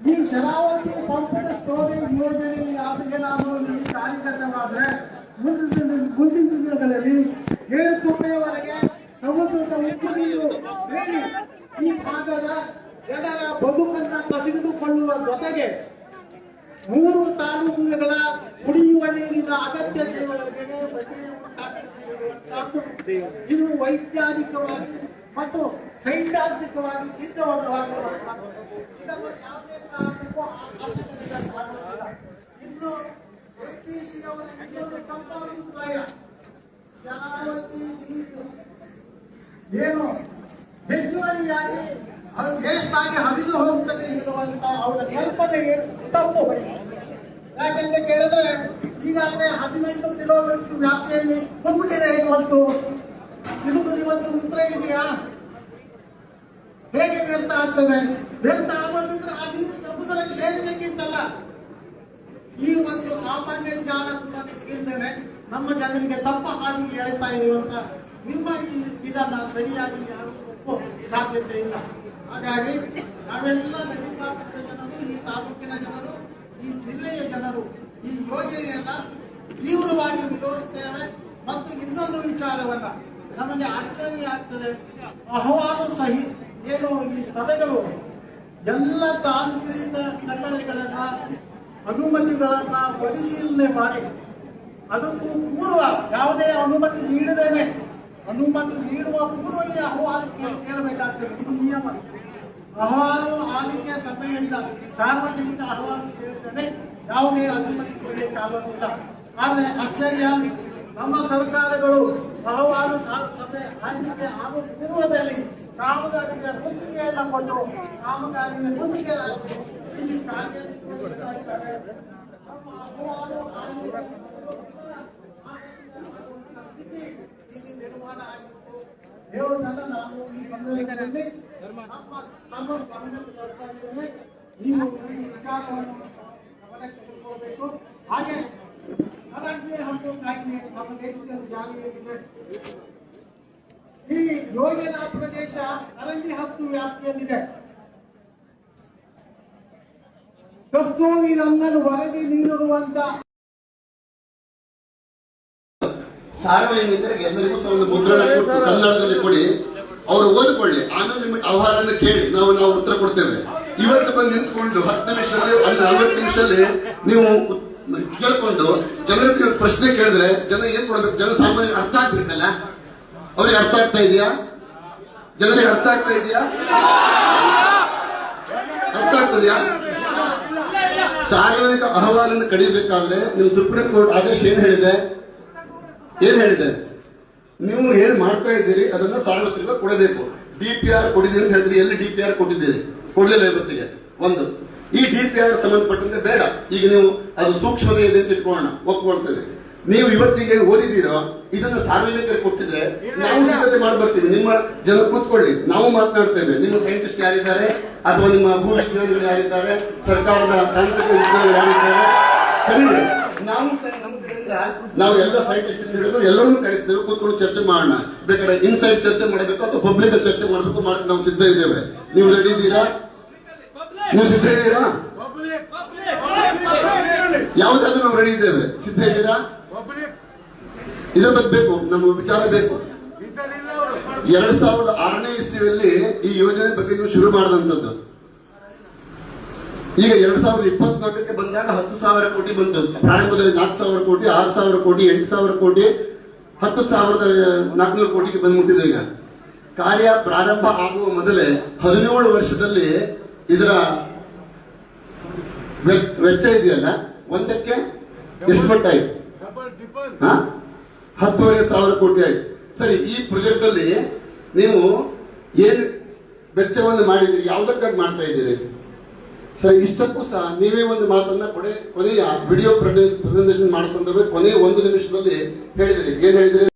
ಈ ಶರಾವತಿ ಪಂಪಿನ ಸ್ಟೋರೇಜ್ ಯೋಜನೆ ಏನಾದರೂ ಇಲ್ಲಿ ಕಾರ್ಯಗತವಾದ್ರೆ ಮುಂದಿನ ಮುಂದಿನ ದಿನಗಳಲ್ಲಿ ಏಳು ತಿಂಗಳವರೆಗೆ ಸಮುದ್ರದ ಉಪ್ಪು ನೀರು ಹೇಳಿ ಈ ಭಾಗದ ಜನರ ಬದುಕನ್ನ ಕಸಿದುಕೊಳ್ಳುವ ಜೊತೆಗೆ ಮೂರು ತಾಲೂಕುಗಳ ಕುಡಿಯುವ ನೀರಿನ ಅಗತ್ಯ ಸೇವೆಗಳಿಗೆ ಇದು ವೈಜ್ಞಾನಿಕವಾಗಿ ಮತ್ತು ಸೈದ್ಧಾಂತಿಕವಾಗಿ ಸಿದ್ಧವಾದ. ಇನ್ನು ಶರಾವತಿ ನೀರು ಏನು ಅದು ದೇಶದಾಗಿ ಹರಿದು ಹೋಗುತ್ತದೆ ಎನ್ನುವಂತ ಅವರ ಕಲ್ಪನೆಗೆ ತಪ್ಪು ಯಾಕಂತ ಕೇಳಿದ್ರೆ ಈಗಾಗಲೇ ಹದಿನೆಂಟು ಕಿಲೋಮೀಟರ್ ವ್ಯಾಪ್ತಿಯಲ್ಲಿ ತುಂಬಿದೆ ಇವತ್ತು ಇದಕ್ಕೂ ನಿಮ್ಮದು ಉತ್ತರ ಇದೆಯಾ ಹೇಗೆ ವ್ಯರ್ಥ ಆಗ್ತದೆ? ವ್ಯರ್ಥ ಆಗೋದಿದ್ರೆ ಆ ನೀರು ಸಮುದ್ರಕ್ಕೆ ಸೇರ್ಬೇಕಿತ್ತಲ್ಲ ಈ ಒಂದು ಸಾಮಾನ್ಯ ಜ್ಞಾನ ಕೂಡ ನಿಮಗಿದ್ದೇನೆ ನಮ್ಮ ಜನರಿಗೆ ತಪ್ಪ ಹಾದಿಗೆ ಹೇಳ್ತಾ ಇರುವಂತ ನಿಮ್ಮ ಈ ಇದನ್ನ ಸರಿಯಾಗಿ ಯಾರು ಸಾಧ್ಯತೆ ಇಲ್ಲ. ಹಾಗಾಗಿ ನಾವೆಲ್ಲ ನದಿಪಾತ್ರದ ಜನರು, ಈ ತಾಲೂಕಿನ ಜನರು, ಈ ಜಿಲ್ಲೆಯ ಜನರು, ಈ ಯೋಜನೆಯನ್ನ ತೀವ್ರವಾಗಿ ವಿರೋಧಿಸ್ತೇವೆ ಮತ್ತು ಇನ್ನೊಂದು ವಿಚಾರವನ್ನ ನಮಗೆ ಆಶ್ಚರ್ಯ ಆಗ್ತದೆ. ಅಹವಾಲು ಸಹಿ ಸಭೆಗಳು ಎಲ್ಲ ತಾಂತ್ರಿಕ ಕಟ್ಟಳೆಗಳನ್ನ ಅನುಮತಿಗಳನ್ನ ಪರಿಶೀಲನೆ ಮಾಡಿ, ಅದಕ್ಕೂ ಪೂರ್ವ ಯಾವುದೇ ಅನುಮತಿ ನೀಡದೇನೆ. ಅನುಮತಿ ನೀಡುವ ಪೂರ್ವ ಈ ಅಹವಾಲು ಕೇ- ಕೇಳಬೇಕಾಗ್ತದೆ. ಇದು ನಿಯಮ. ಅಹವಾಲು ಆಲಿಕೆ ಸಭೆಯಿಂದ ಸಾರ್ವಜನಿಕ ಅಹವಾಲು ಕೇಳಿದರೆ ಯಾವುದೇ ಅನುಮತಿ ಕೊಡಲಿಕ್ಕಾಗೋದಿಲ್ಲ ಆದರೆ ಆಶ್ಚರ್ಯ, ನಮ್ಮ ಸರ್ಕಾರಗಳು ಅಹವಾಲು ಸಭೆ ಆಲಿಕೆ ಆಗುವ ಪೂರ್ವದಲ್ಲಿ ಕಾಮಗಾರಿಗೆ ಗುತ್ತಿಗೆಯನ್ನ ಕೊಟ್ಟು ಕಾಮಗಾರಿಗೆ ಗುತ್ತಿಗೆ ಹಾಕಿ ಇಲ್ಲಿ ಕಾರ್ಯನಿರ್ವಹಿಸ್ತಾ ಇದ್ದಾರೆ. ನಮ್ಮ ಅಹವಾಲು ಆಲಿಕೆ ಸ್ಥಿತಿ ಇಲ್ಲಿ ನಿರ್ಮಾಣ ಆಗಿತ್ತು ಹೇಳುವುದನ್ನ ನಾವು ಈ ಸಂದರ್ಭದಲ್ಲಿ ನಮ್ಮ ನಮ್ಮ ಗಮನಕ್ಕೆ ತರ್ತಾ ಇದ್ದೇವೆ ನೀವು ಈ ವಿಚಾರವನ್ನು ಗಮನಕ್ಕೆ ತೆಗೆದುಕೊಳ್ಬೇಕು ಹಾಗೆ ಅರಣ್ಯ ಹಕ್ಕು ಕಾಯ್ದೆ ನಮ್ಮ ದೇಶದಲ್ಲಿ ಜಾರಿಯಲ್ಲಿದೆ ಈ ಯೋಜನಾ ಪ್ರದೇಶ ಅರಣ್ಯ ಹಕ್ಕು ವ್ಯಾಪ್ತಿಯಲ್ಲಿದೆ. ಕಸ್ತೂರಿ ರಂಗನ್ ವರದಿ ನೀಡಿರುವಂತ ಸಾರ್ವಜನಿಕರಿಗೆ ಎಲ್ಲರಿಗೂ ಸಹ ಒಂದು ಮುದ್ರಣ ಕೊಟ್ಟು ಕನ್ನಡದಲ್ಲಿ ಕೊಡಿ. ಅವರು ಓದಿಕೊಳ್ಳಿ. ಆಮೇಲೆ ನಿಮ್ಮ ಅಹವಾಲನ್ನು ಕೇಳಿ. ನಾವು ನಾವು ಉತ್ತರ ಕೊಡ್ತೇವೆ. ಇವತ್ತು ಬಂದು ನಿಂತ್ಕೊಂಡು ಹತ್ತು ನಿಮಿಷದಲ್ಲಿ ಅಲ್ಲಿ ನಲವತ್ತು ನಿಮಿಷದಲ್ಲಿ ನೀವು ಕೇಳ್ಕೊಂಡು ಜನರಿಗೆ ಪ್ರಶ್ನೆ ಕೇಳಿದ್ರೆ ಜನ ಏನ್ ಕೊಡ್ಬೇಕು? ಜನ ಸಾಮಾನ್ಯ ಅರ್ಥ ಆಗ್ತಿರ್ತಲ್ಲ ಅವ್ರಿಗೆ ಅರ್ಥ ಆಗ್ತಾ ಇದೆಯಾ? ಜನರಿಗೆ ಅರ್ಥ ಆಗ್ತಾ ಇದೆಯಾ? ಅರ್ಥ ಆಗ್ತದೆಯಾ? ಸಾರ್ವಜನಿಕ ಅಹವಾಲನ್ನು ಕಡಿಬೇಕಾದ್ರೆ ನಿಮ್ ಸುಪ್ರೀಂ ಕೋರ್ಟ್ ಆದೇಶ ಏನ್ ಹೇಳಿದೆ? ಏನ್ ಹೇಳಿದೆ? ನೀವು ಏನ್ ಮಾಡ್ತಾ ಇದ್ದೀರಿ, ಅದನ್ನ ಸಾರ್ವತ್ರಿಕ ಕೊಡಬೇಕು. ಡಿ ಪಿ ಆರ್ ಕೊಟ್ಟಿದ್ದೀರಿ ಅಂತ ಹೇಳಿದ್ರಿ ಎಲ್ಲಿ ಡಿ ಪಿ ಆರ್ ಕೊಟ್ಟಿದ್ದೀರಿ? ಕೊಡ್ಲಿಲ್ಲ ಇವತ್ತಿಗೆ. ಒಂದು. ಈ ಡಿ ಪಿ ಆರ್ ಸಂಬಂಧಪಟ್ಟಂತೆ ಬೇಡ. ಈಗ ನೀವು ಅದು ಸೂಕ್ಷ್ಮತೆ ಇದೆ ಅಂತ ಇಟ್ಕೊಳ್ಳೋಣ. ಒಪ್ಕೊಳ್ತೇವೆ ನೀವು ಇವತ್ತಿಗೆ ಓದಿದ್ದೀರೋ? ಇದನ್ನ ಸಾರ್ವಜನಿಕರಿಗೆ ಕೊಟ್ಟಿದ್ರೆ ನಾವು ಸಿದ್ಧತೆ ಮಾಡಿ ಬರ್ತೀವಿ ನಿಮ್ಮ ಜನ ಕೂತ್ಕೊಳ್ಳಿ. ನಾವು ಮಾತನಾಡ್ತೇವೆ. ನಿಮ್ಮ ಸೈಂಟಿಸ್ಟ್ ಯಾರಿದ್ದಾರೆ? ಅಥವಾ ನಿಮ್ಮ ಭೂ ವಿಜ್ಞಾನಿಗಳು ಯಾರಿದ್ದಾರೆ? ಸರ್ಕಾರದ ತಾಂತ್ರಿಕ ವಿಜ್ಞಾನಿಗಳು ಯಾರಿದ್ದಾರೆ? ಕರೀರಿ. ನಾವು ನಾವು ಎಲ್ಲ ಸೈಂಟಿಸ್ಟ್ ಹಿಡಿದು ಎಲ್ಲರನ್ನು ಕರೆಸಿದ್ದೇವೆ. ಕೂತ್ಕೊಂಡು ಚರ್ಚೆ ಮಾಡೋಣ. ಬೇಕಾದ್ರೆ ಇನ್ಸೈಡ್ ಚರ್ಚೆ ಮಾಡಬೇಕು ಅಥವಾ ಪಬ್ಲಿಕ್ ಚರ್ಚೆ ಮಾಡಬೇಕು ಮಾಡಕ್ಕೆ ನಾವು ಸಿದ್ಧ ಇದ್ದೇವೆ. ನೀವು ರೆಡಿ ಇದ್ದೀರಾ? ನೀವು ಸಿದ್ಧ ಇದ್ದೀರಾ? ಯಾವ್ದಾದ್ರು ನಾವು ರೆಡಿ ಇದ್ದೇವೆ. ಸಿದ್ಧ ಇದ್ದೀರಾ? ಇದ್ರ ಬಗ್ಗೆ ಬೇಕು ನಮ್ಗೆ ವಿಚಾರ ಬೇಕು. ಎರಡ್ ಸಾವಿರದ ಆರನೇ ಇಸ್ವಿಯಲ್ಲಿ ಈ ಯೋಜನೆ ಬಗ್ಗೆ ನೀವು ಶುರು ಮಾಡಿದಂಥದ್ದು. ಈಗ ಎರಡ್ ಸಾವಿರದ ಇಪ್ಪತ್ನಾಲ್ಕಕ್ಕೆ ಬಂದಾಗ ಹತ್ತು ಸಾವಿರ ಕೋಟಿ ಬಂತು. ಪ್ರಾರಂಭದಲ್ಲಿ ನಾಲ್ಕು ಸಾವಿರ ಕೋಟಿ ಆರು ಸಾವಿರ ಕೋಟಿ ಎಂಟು ಸಾವಿರ ಕೋಟಿ ಹತ್ತು ಸಾವಿರದ ನಾಲ್ಕುನೂರು ಕೋಟಿಗೆ ಬಂದ್ಬಿಟ್ಟಿದೆ ಈಗ. ಕಾರ್ಯ ಪ್ರಾರಂಭ ಆಗುವ ಮೊದಲೇ ಹದಿನೇಳು ವರ್ಷದಲ್ಲಿ ಇದರ ವೆಚ್ಚ ಇದೆಯಲ್ಲ? ಒಂದಕ್ಕೆ ಎಷ್ಟು ಮಟ್ಟ ಆಯ್ತು? ಹಾ? ಹತ್ತುವರೆ ಸಾವಿರ ಕೋಟಿ ಆಯ್ತು. ಸರಿ, ಈ ಪ್ರಾಜೆಕ್ಟ್ ಅಲ್ಲಿ ನೀವು ಏನು ವೆಚ್ಚವನ್ನು ಮಾಡಿದಿರಿ ಯಾವುದಕ್ಕಾಗಿ ಮಾಡ್ತಾ ಇದ್ದೀರಿ? ಸರ್, ಇಷ್ಟಕ್ಕೂ ಸಹ ನೀವೇ ಒಂದು ಮಾತನ್ನ ಕೊನೆ ಕೊನೆಯ ವಿಡಿಯೋ ಪ್ರೆಸೆಂಟೇಷನ್ ಮಾಡೋ ಸಂದರ್ಭ ಕೊನೆಯ ಒಂದು ನಿಮಿಷದಲ್ಲಿ ಹೇಳಿದಿರಿ. ಏನ್ ಹೇಳಿದಿರಿ?